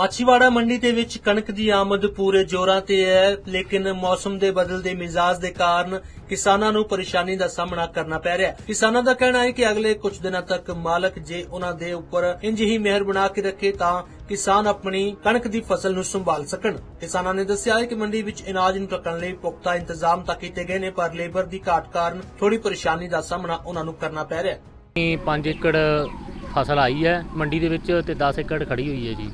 ਮਾਛੀਵਾੜਾ ਮੰਡੀ ਦੇ ਵਿੱਚ ਕਣਕ ਦੀ ਆਮਦ ਪੂਰੇ ਜ਼ੋਰਾਂ ਤੇ ਹੈ, ਲੇਕਿਨ ਮੌਸਮ ਦੇ ਬਦਲਦੇ ਮਿਜ਼ਾਜ ਦੇ ਕਾਰਨ ਕਿਸਾਨਾਂ ਨੂੰ ਪਰੇਸ਼ਾਨੀ ਦਾ ਸਾਹਮਣਾ ਕਰਨਾ ਪੈ ਰਿਹਾ ਹੈ। ਕਿਸਾਨਾਂ ਦਾ ਕਹਿਣਾ ਹੈ ਕਿ ਅਗਲੇ ਕੁਝ ਦਿਨਾਂ ਤੱਕ ਮਾਲਕ ਜੇ ਉਹਨਾਂ ਦੇ ਉੱਪਰ ਇੰਜ ਹੀ ਮਿਹਰ ਬਣਾ ਕੇ ਰੱਖੇ ਤਾਂ ਕਿਸਾਨ ਆਪਣੀ ਕਣਕ ਦੀ ਫਸਲ ਨੂੰ ਸੰਭਾਲ ਸਕਣ। ਕਿਸਾਨਾਂ ਨੇ ਦੱਸਿਆ ਹੈ ਕਿ ਮੰਡੀ ਵਿੱਚ ਅਨਾਜ ਨੂੰ ਰੱਖਣ ਲਈ ਪੁਖਤਾ ਇੰਤਜ਼ਾਮ ਤਾਂ ਕੀਤੇ ਗਏ ਨੇ, ਪਰ ਲੇਬਰ ਦੀ ਘਾਟ ਕਾਰਨ ਥੋੜੀ ਪਰੇਸ਼ਾਨੀ ਦਾ ਸਾਹਮਣਾ ਉਹਨਾਂ ਨੂੰ ਕਰਨਾ ਪੈ ਰਿਹਾ ਹੈ। 5 ਏਕੜ ਫਸਲ ਆਈ ਹੈ ਮੰਡੀ ਦੇ ਵਿੱਚ ਤੇ 10 ਏਕੜ ਖੜੀ ਹੋਈ ਹੈ ਜੀ।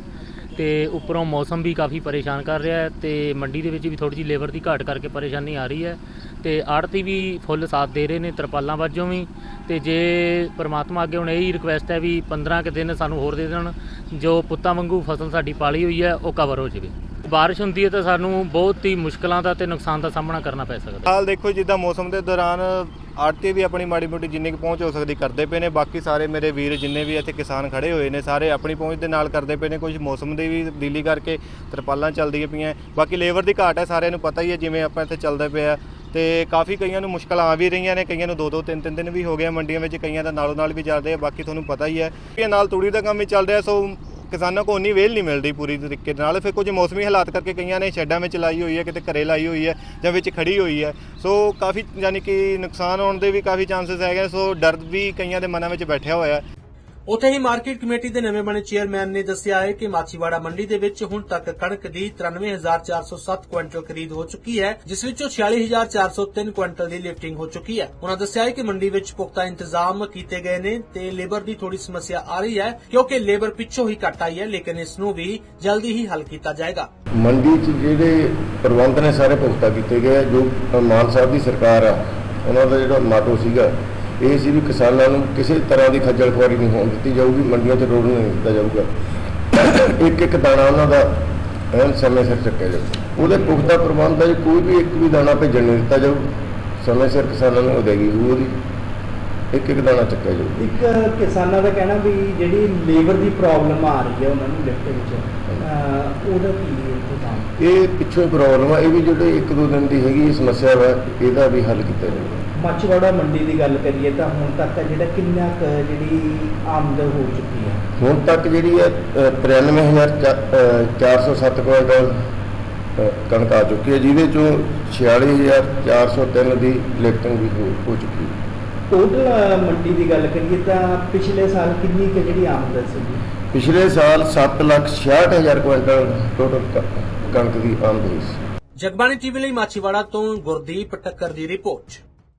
ਤੇ ਉੱਪਰੋਂ ਮੌਸਮ ਵੀ ਕਾਫੀ ਪਰੇਸ਼ਾਨ ਕਰ ਰਿਹਾ ਹੈ ਤੇ ਮੰਡੀ ਦੇ ਵਿੱਚ ਵੀ ਥੋੜੀ ਜਿਹੀ ਲੇਬਰ ਦੀ ਘਾਟ ਕਰਕੇ ਪਰੇਸ਼ਾਨੀ ਆ ਰਹੀ ਹੈ ਤੇ ਆੜਤੀ ਵੀ ਫੁੱਲ ਸਾਥ ਦੇ ਰਹੇ ਨੇ ਤਰਪਾਲਾਂ ਵਜੋਂ ਵੀ ਤੇ ਜੇ ਪ੍ਰਮਾਤਮਾ ਅੱਗੇ ਹੁਣ ਇਹੀ ਰਿਕੁਐਸਟ ਹੈ ਵੀ 15 ਕੁ ਦਿਨ ਸਾਨੂੰ ਹੋਰ ਦੇ ਦੇਣ, ਜੋ ਪੁੱਤਾਂ ਵਾਂਗੂ ਫਸਲ ਸਾਡੀ ਪਾਲੀ ਹੋਈ ਹੈ, ਉਹ ਕਵਰ ਹੋ ਜਾਵੇ। ਬਾਰਿਸ਼ ਹੁੰਦੀ ਹੈ ਤਾਂ ਸਾਨੂੰ ਬਹੁਤ ਹੀ ਮੁਸ਼ਕਲਾਂ ਦਾ ਤੇ ਨੁਕਸਾਨ ਦਾ ਸਾਹਮਣਾ ਕਰਨਾ ਪੈ ਸਕਦਾ ਹਾਲ ਦੇਖੋ ਜਿੱਦਾਂ ਮੌਸਮ ਦੇ ਦੌਰਾਨ ਆੜਤੀ ਵੀ ਆਪਣੀ ਮਾੜੀ ਮੋਟੀ ਜਿੰਨੀ ਕੁ ਪਹੁੰਚ ਹੋ ਸਕਦੀ ਕਰਦੇ ਪਏ ਨੇ, ਬਾਕੀ ਸਾਰੇ ਮੇਰੇ ਵੀਰ ਜਿੰਨੇ ਵੀ ਇੱਥੇ ਕਿਸਾਨ ਖੜੇ ਹੋਏ ਨੇ, ਸਾਰੇ ਆਪਣੀ ਪਹੁੰਚ ਦੇ ਨਾਲ ਕਰਦੇ ਪਏ ਨੇ, ਕੁਝ ਮੌਸਮ ਦੀ ਵੀ ਤਬਦੀਲੀ ਕਰਕੇ ਤਰਪਾਲਾਂ ਚੱਲਦੀਆਂ ਪਈਆਂ ਬਾਕੀ ਲੇਬਰ ਦੀ ਘਾਟ ਹੈ, ਸਾਰਿਆਂ ਨੂੰ ਪਤਾ ਹੀ ਹੈ ਜਿਵੇਂ ਆਪਾਂ ਇੱਥੇ ਚੱਲਦੇ ਪਏ ਆ। ਤੇ ਕਾਫੀ ਕਈਆਂ ਨੂੰ ਮੁਸ਼ਕਲਾਂ ਆ ਵੀ ਰਹੀਆਂ ਨੇ, ਕਈਆਂ ਨੂੰ ਦੋ ਦੋ ਤਿੰਨ ਤਿੰਨ ਦਿਨ ਵੀ ਹੋ ਗਏ ਮੰਡੀਆਂ ਵਿੱਚ, ਕਈਆਂ ਦਾ ਨਾਲੋਂ ਨਾਲ ਵੀ ਚੱਲਦੇ ਆ ਬਾਕੀ ਤੁਹਾਨੂੰ ਪਤਾ ਹੀ ਹੈ। ਇਹ ਨਾਲ ਤੂੜੀ ਦਾ ਕੰਮ ਵੀ ਚੱਲ ਰਿਹਾ, ਸੋ ਕਿਸਾਨਾਂ ਕੋ ਉਨੀ ਵੇਲ ਨਹੀਂ ਮਿਲਦੀ ਪੂਰੀ ਤਰੀਕੇ ਦੇ ਨਾਲ। ਫਿਰ ਕੁਝ ਮੌਸਮੀ ਹਾਲਾਤ ਕਰਕੇ ਕਈਆਂ ਨੇ ਸ਼ੈੱਡਾਂ ਵਿੱਚ ਲਾਈ ਹੋਈ ਹੈ, ਕਿਤੇ ਘਰੇ ਲਾਈ ਹੋਈ ਹੈ ਜਾਂ ਵਿੱਚ ਖੜੀ ਹੋਈ ਹੈ। ਸੋ ਕਾਫੀ ਯਾਨੀ ਕਿ ਨੁਕਸਾਨ ਹੋਣ ਦੇ ਵੀ ਕਾਫੀ ਚਾਂਸਸ ਹੈਗੇ ਸੋ ਡਰ ਵੀ ਕਈਆਂ ਦੇ ਮਨਾਂ ਵਿੱਚ ਬੈਠਿਆ ਹੋਇਆ ਹੈ। ਉੱਥੇ ਹੀ ਮਾਰਕੀਟ ਕਮੇਟੀ ਦੇ ਨਵੇਂ ਬਣੇ ਚੇਅਰਮੈਨ ਨੇ ਦੱਸਿਆ ਹੈ ਕਿ ਮਾਛੀਵਾੜਾ ਮੰਡੀ ਦੇ ਵਿੱਚ ਹੁਣ ਤੱਕ ਕਣਕ ਦੀ 93407 ਕੁਇੰਟਲ ਖਰੀਦ ਹੋ ਚੁੱਕੀ ਹੈ, ਜਿਸ ਵਿੱਚੋਂ 46403 ਕੁਇੰਟਲ ਦੀ ਲਿਫਟਿੰਗ ਹੋ ਚੁੱਕੀ ਹੈ। ਉਹਨਾਂ ਦੱਸਿਆ ਹੈ ਕਿ ਮੰਡੀ ਵਿੱਚ ਪੁਖਤਾ ਇੰਤਜ਼ਾਮ ਕੀਤੇ ਗਏ ਨੇ ਤੇ ਲੇਬਰ ਦੀ ਥੋੜੀ ਸਮੱਸਿਆ ਆ ਰਹੀ ਹੈ, ਕਿਉਂਕਿ ਲੇਬਰ ਪਿੱਛੋਂ ਹੀ ਘੱਟ ਆਈ ਹੈ, ਲੇਕਿਨ ਇਸ ਨੂੰ ਵੀ ਜਲਦੀ ਹੀ ਹੱਲ ਕੀਤਾ ਜਾਏਗਾ। ਮੰਡੀ 'ਚ ਜਿਹੜੇ ਪ੍ਰਬੰਧ ਨੇ ਸਾਰੇ ਪੁਖਤਾ ਕੀਤੇ ਗਏ ਜੋ ਮਾਨ ਸਾਹਿਬ ਦੀ ਸਰਕਾਰ ਆ, ਉਹਨਾਂ ਦਾ ਜਿਹੜਾ ਮਾਟੋ ਸੀਗਾ ਇਹ ਸੀ ਵੀ ਕਿਸਾਨਾਂ ਨੂੰ ਕਿਸੇ ਤਰ੍ਹਾਂ ਦੀ ਖੱਜਲ ਖੁਆਰੀ ਨਹੀਂ ਹੋਣ ਦਿੱਤੀ ਜਾਊਗੀ, ਮੰਡੀਆਂ 'ਚ ਰੋਣ ਨਹੀਂ ਦਿੱਤਾ ਜਾਊਗਾ। ਇੱਕ ਇੱਕ ਦਾਣਾ ਉਹਨਾਂ ਦਾ ਐਨ ਸਮੇਂ ਸਿਰ ਚੱਕਿਆ ਜਾਊ। ਉਹਦੇ ਪੁਖਤਾ ਪ੍ਰਬੰਧ ਹੈ ਕੋਈ ਵੀ ਇੱਕ ਵੀ ਦਾਣਾ ਭੇਜਣ ਨਹੀਂ ਦਿੱਤਾ ਜਾਊ, ਸਮੇਂ ਸਿਰ ਕਿਸਾਨਾਂ ਨੂੰ ਅਦਾਇਗੀ ਹੋਊ ਉਹਦੀ। ਇੱਕ ਇੱਕ ਦਾਣਾ ਚੱਕਿਆ ਜਾਊ ਇੱਕ ਕਿਸਾਨਾਂ ਦਾ ਕਹਿਣਾ ਵੀ ਜਿਹੜੀ ਲੇਬਰ ਦੀ ਪ੍ਰੋਬਲਮ ਆ ਰਹੀ ਹੈ ਉਹਨਾਂ ਨੂੰ ਲਿਫਟ ਵਿੱਚ ਅਹ ਉਹਦਾ ਕੀ ਇੰਤਜ਼ਾਮ ਇਹ ਪਿੱਛੋਂ ਪ੍ਰੋਬਲਮ ਆ ਇਹ ਵੀ ਜਿਹੜੇ ਇੱਕ ਦੋ ਦਿਨ ਦੀ ਹੈਗੀ ਸਮੱਸਿਆ ਵਾ ਇਹਦਾ ਵੀ ਹੱਲ ਕੀਤਾ ਜਾਊਗਾ ਮੱਛਵਾੜਾ ਮੰਡੀ ਦੀ ਗੱਲ ਕਰੀਏ ਤਾਂ ਹੁਣ ਤੱਕ ਜਿਹੜਾ ਕਿੰਨਾ ਕੁ ਜਿਹੜੀ ਆਮਦ ਹੋ ਚੁੱਕੀ ਹੈ? ਹੁਣ ਤੱਕ ਜਿਹੜੀ ਹੈ ਅ, 93407 ਕੁਇੰਟਲ ਅ, ਕਣਕ ਆ ਚੁੱਕੀ ਹੈ ਜਿਹਦੇ ਚੋਂ 46403 ਦੀ ਲਿਫਟਿੰਗ ਵੀ ਹੋ ਹੋ ਚੁੱਕੀ ਹੈ। ਟੋਟਲ ਮੰਡੀ ਦੀ ਗੱਲ ਕਰੀਏ ਤਾਂ ਪਿਛਲੇ ਸਾਲ ਕਿੰਨੀ ਕੁ ਜਿਹੜੀ ਆਮਦ ਸੀ ਪਿਛਲੇ ਸਾਲ 766000 ਕੁਇੰਟਲ ਟੋਟਲ ਕਣਕ ਦੀ ਆਮਦ ਹੋਈ ਸੀ। ਜਗਬਾਣੀ ਟੀਵੀ ਲਈ ਮਾਛੀਵਾੜਾ ਤੋਂ ਗੁਰਦੀਪ ਟੱਕਰ ਦੀ ਰਿਪੋਰਟ।